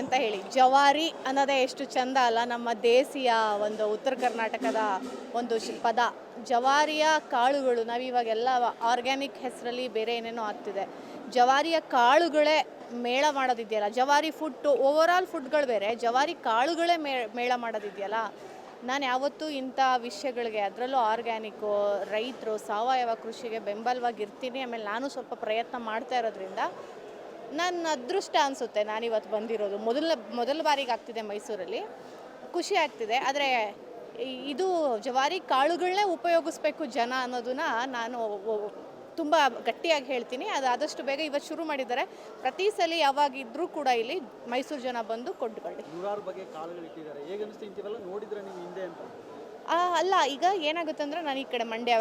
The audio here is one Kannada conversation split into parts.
ಅಂತ ಹೇಳಿ. ಜವಾರಿ ಅನ್ನೋದೇ ಎಷ್ಟು ಚಂದ ಅಲ್ಲ, ನಮ್ಮ ದೇಸಿಯ ಒಂದು ಉತ್ತರ ಕರ್ನಾಟಕದ ಒಂದು ಪದ. ಜವಾರಿಯ ಕಾಳುಗಳು ನಾವಿವಾಗೆಲ್ಲ ಆರ್ಗ್ಯಾನಿಕ್ ಹೆಸರಲ್ಲಿ ಬೇರೆ ಏನೇನೋ ಆಗ್ತಿದೆ. ಜವಾರಿಯ ಕಾಳುಗಳೇ ಮೇಳ ಮಾಡೋದಿದೆಯಲ್ಲ, ಜವಾರಿ ಫುಡ್ ಓವರಾಲ್ ಫುಡ್ಗಳು ಬೇರೆ, ಜವಾರಿ ಕಾಳುಗಳೇ ಮೇ, ಮೇಳ ಮಾಡೋದಿದೆಯಲ್ಲ, ನಾನು ಯಾವತ್ತೂ ಇಂಥ ವಿಷಯಗಳಿಗೆ, ಅದರಲ್ಲೂ ಆರ್ಗ್ಯಾನಿಕ್ಕು ರೈತರು ಸಾವಯವ ಕೃಷಿಗೆ ಬೆಂಬಲವಾಗಿರ್ತೀನಿ, ಆಮೇಲೆ ನಾನು ಸ್ವಲ್ಪ ಪ್ರಯತ್ನ ಮಾಡ್ತಾ ಇರೋದ್ರಿಂದ ನನ್ನ ಅದೃಷ್ಟ ಅನಿಸುತ್ತೆ ನಾನಿವತ್ತು ಬಂದಿರೋದು. ಮೊದಲ ಮೊದಲ ಬಾರಿಗೆ ಆಗ್ತಿದೆ ಮೈಸೂರಲ್ಲಿ. ಖುಷಿ ಆಗ್ತಿದೆ. ಆದರೆ ಇದು ಜವಾರಿ ಕಾಳುಗಳನ್ನೇ ಉಪಯೋಗಿಸ್ಬೇಕು ಜನ ಅನ್ನೋದನ್ನ ನಾನು ತುಂಬ ಗಟ್ಟಿಯಾಗಿ ಹೇಳ್ತೀನಿ. ಅದು ಆದಷ್ಟು ಬೇಗ ಇವತ್ತು ಶುರು ಮಾಡಿದ್ದಾರೆ. ಪ್ರತಿ ಸಲ ಯಾವಾಗಿದ್ರೂ ಕೂಡ ಇಲ್ಲಿ ಮೈಸೂರು ಜನ ಬಂದು ಕೊಂಡುಕೊಳ್ಳಿ. ನೂರಾರು ಬಗೆ ಕಾಳುಗಳು ಇಟ್ಟಿದ್ದಾರೆ ಹೇಗೆ ಅನಿಸ್ತು ಇಂತಿವೆಲ್ಲ ನೋಡಿದ್ರೆ ನೀವು ಹಿಂದೆ ಅಂತ. ಅಲ್ಲ, ಈಗ ಏನಾಗುತ್ತೆ ಅಂದರೆ ನಾನು ಈ ಕಡೆ ಮಂಡ್ಯ,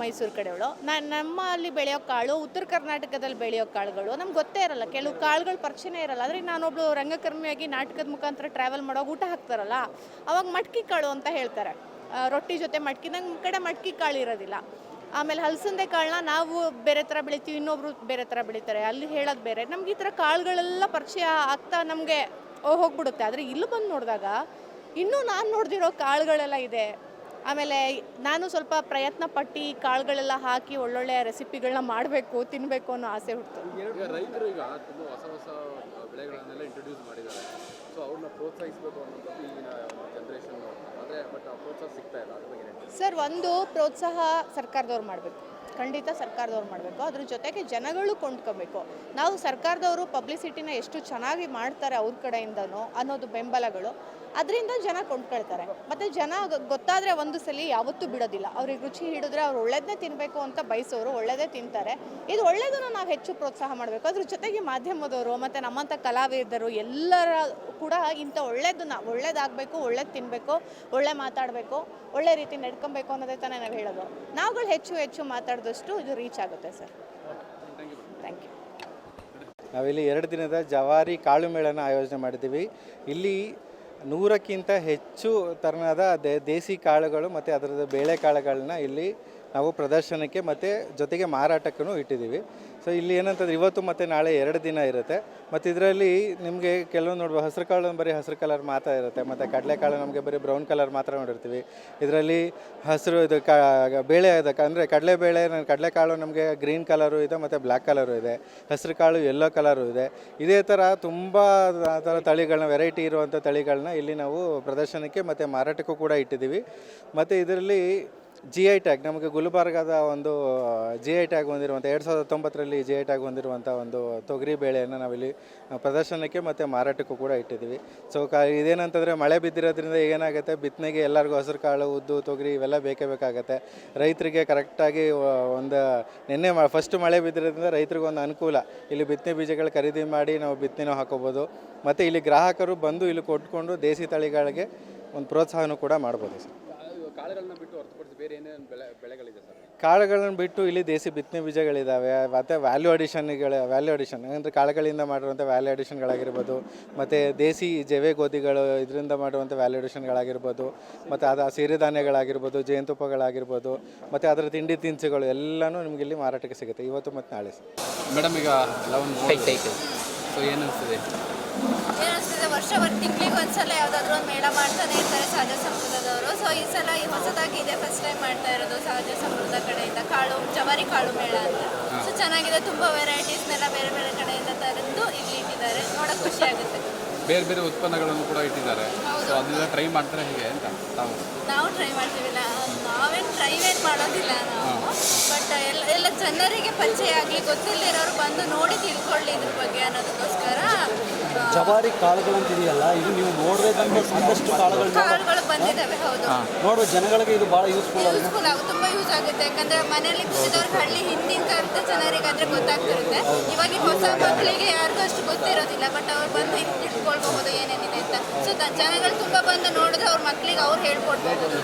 ಮೈಸೂರು ಕಡೆಯವಳು. ನಾನು ನಮ್ಮ ಅಲ್ಲಿ ಬೆಳೆಯೋ ಕಾಳು, ಉತ್ತರ ಕರ್ನಾಟಕದಲ್ಲಿ ಬೆಳೆಯೋ ಕಾಳುಗಳು, ನಮ್ಗೆ ಗೊತ್ತೇ ಇರಲ್ಲ. ಕೆಲವು ಕಾಳುಗಳು ಪರಿಚಯನೇ ಇರಲ್ಲ. ಆದರೆ ನಾನೊಬ್ಳು ರಂಗಕರ್ಮಿಯಾಗಿ ನಾಟಕದ ಮುಖಾಂತರ ಟ್ರಾವೆಲ್ ಮಾಡೋ ಊಟ ಹಾಕ್ತಾರಲ್ಲ, ಅವಾಗ ಮಟ್ಕಿ ಕಾಳು ಅಂತ ಹೇಳ್ತಾರೆ. ರೊಟ್ಟಿ ಜೊತೆ ಮಟ್ಕಿ ನಮ್ಮ ಕಡೆ ಮಟ್ಕಿ ಕಾಳು ಇರೋದಿಲ್ಲ. ಆಮೇಲೆ ಹಲಸಂದೆ ಕಾಳನ್ನ ನಾವು ಬೇರೆ ಥರ ಬೆಳಿತೀವಿ, ಇನ್ನೊಬ್ರು ಬೇರೆ ಥರ ಬೆಳಿತಾರೆ. ಅಲ್ಲಿ ಹೇಳೋದು ಬೇರೆ. ನಮ್ಗೆ ಈ ಥರ ಕಾಳುಗಳೆಲ್ಲ ಪರಿಚಯ ಆಗ್ತಾ ನಮಗೆ ಹೋಗ್ಬಿಡುತ್ತೆ. ಆದರೆ ಇಲ್ಲಿ ಬಂದು ನೋಡಿದಾಗ, ಇನ್ನೂ ನಾನು ನೋಡ್ದಿರೋ ಕಾಳುಗಳೆಲ್ಲ ಇದೆ. ಆಮೇಲೆ ನಾನು ಸ್ವಲ್ಪ ಪ್ರಯತ್ನ ಪಟ್ಟು ಕಾಳುಗಳೆಲ್ಲ ಹಾಕಿ ಒಳ್ಳೊಳ್ಳೆ ರೆಸಿಪಿಗಳನ್ನ ಮಾಡಬೇಕು ತಿನ್ನಬೇಕು ಅನ್ನೋ ಆಸೆ ಹುಡ್ತು ಈಗ ರೈತರು ಈಗ ತುಂಬ ಹೊಸ ಹೊಸ ಬೆಳೆಗಳನ್ನೆಲ್ಲ ಇಂಟ್ರೊಡ್ಯೂಸ್ ಮಾಡಿದ್ದಾರೆ. ಸೊ ಅವ್ರನ್ನ ಪ್ರೋತ್ಸಾಹಿಸಬೇಕು ಅನ್ನೋದು ಈಗಿನ ಜನ್ರೇಷನ್ ಆದರೆ ಬಟ್ ಆ ಪ್ರೋತ್ಸಾಹ ಸಿಗ್ತಾ ಇಲ್ಲ ಅದ್ರ ಬಗ್ಗೆ ಏನ್ ಸರ್ ಒಂದು ಪ್ರೋತ್ಸಾಹ ಸರ್ಕಾರದವ್ರು ಮಾಡಬೇಕು. ಖಂಡಿತ ಸರ್ಕಾರದವ್ರು ಮಾಡಬೇಕು. ಅದ್ರ ಜೊತೆಗೆ ಜನಗಳು ಕೊಂಡ್ಕೋಬೇಕು. ನಾವು ಸರ್ಕಾರದವರು ಪಬ್ಲಿಸಿಟಿನ ಎಷ್ಟು ಚೆನ್ನಾಗಿ ಮಾಡ್ತಾರೆ ಅವ್ರ ಕಡೆಯಿಂದನೋ ಅನ್ನೋದು ಬೆಂಬಲಗಳು. ಅದರಿಂದ ಜನ ಕೊಂಡ್ಕೊಳ್ತಾರೆ. ಮತ್ತು ಜನ ಗೊತ್ತಾದರೆ ಒಂದು ಸಲ ಯಾವತ್ತೂ ಬಿಡೋದಿಲ್ಲ. ಅವ್ರಿಗೆ ರುಚಿ ಹಿಡಿದ್ರೆ ಅವ್ರು ಒಳ್ಳೇದನ್ನೇ ತಿನ್ನಬೇಕು ಅಂತ ಬಯಸೋರು, ಒಳ್ಳೇದೇ ತಿಂತಾರೆ. ಇದು ಒಳ್ಳೇದನ್ನು ನಾವು ಹೆಚ್ಚು ಪ್ರೋತ್ಸಾಹ ಮಾಡಬೇಕು. ಅದ್ರ ಜೊತೆಗೆ ಮಾಧ್ಯಮದವರು ಮತ್ತು ನಮ್ಮಂಥ ಕಲಾವಿದರು ಎಲ್ಲರ ಕೂಡ ಇಂಥ ಒಳ್ಳೇದನ್ನ, ಒಳ್ಳೇದಾಗಬೇಕು, ಒಳ್ಳೇದು ತಿನ್ನಬೇಕು ಒಳ್ಳೆ ಮಾತಾಡಬೇಕು, ಒಳ್ಳೆ ರೀತಿ ನಡ್ಕೊಬೇಕು ಅನ್ನೋದೇ ತಾನೇ ನಾವು ಹೇಳೋದು. ನಾವುಗಳು ಹೆಚ್ಚು ಹೆಚ್ಚು ಮಾತಾಡಿದಷ್ಟು ಇದು ರೀಚ್ ಆಗುತ್ತೆ ಸರ್. ಥ್ಯಾಂಕ್ ಯು ನಾವಿಲ್ಲಿ ಎರಡು ದಿನದ ಜವಾರಿ ಕಾಳು ಮೇಳನ ಆಯೋಜನೆ ಮಾಡಿದ್ದೀವಿ. ಇಲ್ಲಿ ನೂರಕ್ಕಿಂತ ಹೆಚ್ಚು ತರನಾದ ದೇಸಿ ಕಾಳುಗಳು ಮತ್ತು ಅದರದ ಬೇಳೆಕಾಳುಗಳನ್ನ ಇಲ್ಲಿ ನಾವು ಪ್ರದರ್ಶನಕ್ಕೆ ಮತ್ತು ಜೊತೆಗೆ ಮಾರಾಟಕ್ಕೂ ಇಟ್ಟಿದ್ದೀವಿ. ಸೊ ಇಲ್ಲಿ ಏನಂತಂದ್ರೆ ಇವತ್ತು ಮತ್ತು ನಾಳೆ ಎರಡು ದಿನ ಇರುತ್ತೆ. ಮತ್ತು ಇದರಲ್ಲಿ ನಿಮಗೆ ಕೆಲವೊಂದು ನೋಡ್ಬೋದು ಹಸಿರು ಕಾಳು ಬರೀ ಹಸಿರು ಕಲರ್ ಮಾತ್ರ ಇರುತ್ತೆ. ಮತ್ತು ಕಡಲೆಕಾಳು ನಮಗೆ ಬರೀ ಬ್ರೌನ್ ಕಲರ್ ಮಾತ್ರ ನೋಡಿರ್ತೀವಿ. ಇದರಲ್ಲಿ ಹಸಿರು ಇದು ಕ, ಬೇಳೆ ಇದೆ. ಅಂದರೆ ಕಡಲೆಬೇಳೆ ಕಡಲೆಕಾಳು ನಮಗೆ ಗ್ರೀನ್ ಕಲರು ಇದೆ, ಮತ್ತು ಬ್ಲ್ಯಾಕ್ ಕಲರು ಇದೆ. ಹಸಿರು ಕಾಳು ಯೆಲ್ಲೋ ಕಲರು ಇದೆ. ಇದೇ ಥರ ತುಂಬ ಥರ ತಳಿಗಳನ್ನ ವೆರೈಟಿ ಇರುವಂಥ ತಳಿಗಳನ್ನ ಇಲ್ಲಿ ನಾವು ಪ್ರದರ್ಶನಕ್ಕೆ ಮತ್ತು ಮಾರಾಟಕ್ಕೂ ಕೂಡ ಇಟ್ಟಿದ್ದೀವಿ. ಮತ್ತು ಇದರಲ್ಲಿ ಜಿ ಐ ಟ್ಯಾಗ್ ನಮಗೆ ಗುಲ್ಬರ್ಗದ ಒಂದು ಜಿ ಐ ಟ್ಯಾಗ್ ಹೊಂದಿರುವಂಥ ಎರಡು ಸಾವಿರದ ಹತ್ತೊಂಬತ್ತರಲ್ಲಿ ಜಿ ಐ ಟ್ಯಾಗ್ ಹೊಂದಿರುವಂಥ ಒಂದು ತೊಗರಿ ಬೇಳೆಯನ್ನು ನಾವಿಲ್ಲಿ ಪ್ರದರ್ಶನಕ್ಕೆ ಮತ್ತು ಮಾರಾಟಕ್ಕೂ ಕೂಡ ಇಟ್ಟಿದ್ದೀವಿ. ಸೊ ಕ, ಇದೇನಂತಂದರೆ ಮಳೆ ಬಿದ್ದಿರೋದ್ರಿಂದ ಏನಾಗುತ್ತೆ? ಬಿತ್ತನೆಗೆ ಎಲ್ಲರಿಗೂ ಹಸಿರು ಕಾಳು ಉದ್ದು, ತೊಗರಿ ಇವೆಲ್ಲ ಬೇಕೇ ಬೇಕಾಗತ್ತೆ. ರೈತರಿಗೆ ಕರೆಕ್ಟಾಗಿ ಒಂದು, ನಿನ್ನೆ ಫಸ್ಟ್ ಮಳೆ ಬಿದ್ದಿರೋದ್ರಿಂದ ರೈತರಿಗೆ ಒಂದು ಅನುಕೂಲ. ಇಲ್ಲಿ ಬಿತ್ತನೆ ಬೀಜಗಳು ಖರೀದಿ ಮಾಡಿ ನಾವು ಬಿತ್ತನೆನೂ ಹಾಕೋಬೋದು. ಮತ್ತು ಇಲ್ಲಿ ಗ್ರಾಹಕರು ಬಂದು ಇಲ್ಲಿ ಕೊಟ್ಕೊಂಡು ದೇಸಿ ತಳಿಗಳಿಗೆ ಒಂದು ಪ್ರೋತ್ಸಾಹನೂ ಕೂಡ ಮಾಡ್ಬೋದು ಸರ್. ಕಾಳುಗಳನ್ನ ಬಿಟ್ಟು ಹೊರತುಪಡಿಸಿ ಬೇರೆ ಏನೇನು ಬೆಳೆ ಬೆಳೆಗಳಿದೆ ಸರ್? ಕಾಳುಗಳನ್ನು ಬಿಟ್ಟು ಇಲ್ಲಿ ದೇಸಿ ಬಿತ್ತನೆ ಬೀಜಗಳಿದ್ದಾವೆ ಮತ್ತು ವ್ಯಾಲ್ಯೂ ಅಡಿಷನ್ಗಳ ವ್ಯಾಲ್ಯೂ ಅಡಿಷನ್ ಅಂದರೆ ಕಾಳುಗಳಿಂದ ಮಾಡಿರುವಂಥ ವ್ಯಾಲ್ಯೂ ಅಡಿಷನ್ಗಳಾಗಿರ್ಬೋದು ಮತ್ತು ದೇಸಿ ಜವೆ ಗೋಧಿಗಳು ಇದರಿಂದ ಮಾಡುವಂಥ ವ್ಯಾಲ್ಯೂ ಅಡಿಷನ್ಗಳಾಗಿರ್ಬೋದು ಮತ್ತು ಅದು ಸಿರಿಧಾನ್ಯಗಳಾಗಿರ್ಬೋದು ಜೇನುತುಪ್ಪಗಳಾಗಿರ್ಬೋದು ಮತ್ತು ಅದರ ತಿಂಡಿ ತಿನಿಸುಗಳು ಎಲ್ಲನೂ ನಿಮಗೆ ಇಲ್ಲಿ ಮಾರಾಟಕ್ಕೆ ಸಿಗುತ್ತೆ ಇವತ್ತು ಮತ್ತು ನಾಳೆ ಸರ್. ಮೇಡಮ್ ಈಗ ಲವನ್ ಸೊ ಏನು ಅನಿಸ್ತಿದೆ? ಏನಿಸ್ತಿದೆ ವರ್ಷ ಒಂದು ತಿಂಗಳಿಗೆ ಒಂದ್ಸಲ ಯಾವುದಾದ್ರೂ ಒಂದು ಮೇಳ ಮಾಡ್ತಾನೆ ಇರ್ತಾರೆ ಸಹಜ ಸಮೃದ್ಧದವರು ಸೊ ಈ ಸಲ ಈ ಹೊಸದಾಗಿ ಇದೆ ಫಸ್ಟ್ ಟೈಮ್ ಮಾಡ್ತಾ ಇರೋದು ಸಹಜ ಸಮೃದ್ಧ ಕಡೆಯಿಂದ ಕಾಳು ಜವಾರಿ ಕಾಳು ಮೇಳ ಅಂತ. ಸೊ ಚೆನ್ನಾಗಿದೆ ತುಂಬ ವೆರೈಟೀಸ್ನೆಲ್ಲ ಬೇರೆ ಬೇರೆ ಕಡೆಯಿಂದ ತರಂದು ಇಲ್ಲಿ ಇಟ್ಟಿದ್ದಾರೆ. ನೋಡೋಕೆ ಖುಷಿ ಆಗುತ್ತೆ. ಬೇರೆ ಬೇರೆ ಉತ್ಪನ್ನಗಳನ್ನು ಕೂಡ ಇಟ್ಟಿದ್ದಾರೆ. ಸೊ ಅದನ್ನೆಲ್ಲ ಟ್ರೈ ಮಾಡ್ತಾರೆ ಹೇಗೆ ಅಂತ ನಾವು ನಾವು ಟ್ರೈ ಮಾಡ್ತೀವಿಲ್ಲ ನಾವೇನು ಟ್ರೈ ಏನು ಮಾಡೋದಿಲ್ಲ ನಾವು. ಬಟ್ ಎಲ್ಲ ಎಲ್ಲ ಜನರಿಗೆ ಪರಿಚಯ ಆಗಲಿ ಗೊತ್ತಿಲ್ಲದಿರೋರು ಬಂದು ನೋಡಿ ತಿಳ್ಕೊಳ್ಳಿ ಇದ್ರ ಬಗ್ಗೆ ಅನ್ನೋದಕ್ಕೋಸ್ಕರ. ಜವಾರಿ ಕಾಳುಗಳಂತಿದೆಯಲ್ಲ ಇದು ನೀವು ನೋಡಬೇಕಂದ್ರೆ ಸಾಕಷ್ಟು ಕಾಳುಗಳು ಕಾಳುಗಳು ಬಂದಿದ್ದಾವೆ ಹೌದು. ನೋಡುವ ಜನಗಳಿಗೆ ಇದು ಬಹಳ ಯೂಸ್ಫುಲ್ ಆಗುತ್ತೆ ತುಂಬ ಯೂಸ್ ಆಗುತ್ತೆ. ಯಾಕಂದ್ರೆ ಮನೆಯಲ್ಲಿ ಹಳ್ಳಿ ಹಿಂದಿನ ಕಾಲದ ಜನರಿಗಾದ್ರೆ ಗೊತ್ತಾಗ್ತಿರುತ್ತೆ. ಇವಾಗ ಈ ಹೊಸ ಮಕ್ಕಳಿಗೆ ಯಾರಿಗೂ ಅಷ್ಟು ಗೊತ್ತಿರೋದಿಲ್ಲ ಬಟ್ ಅವ್ರು ಬಂದು ಇಲ್ಲಿ ತಿಳ್ಕೊಳ್ಬಹುದು ಏನೇನಿದೆ ಅಂತ. ಸೊ ಜನಗಳು ತುಂಬಾ ಬಂದು ನೋಡಿದ್ರೆ ಅವ್ರ ಮಕ್ಕಳಿಗೆ ಅವ್ರು ಹೇಳ್ಕೊಡ್ಬೋದು.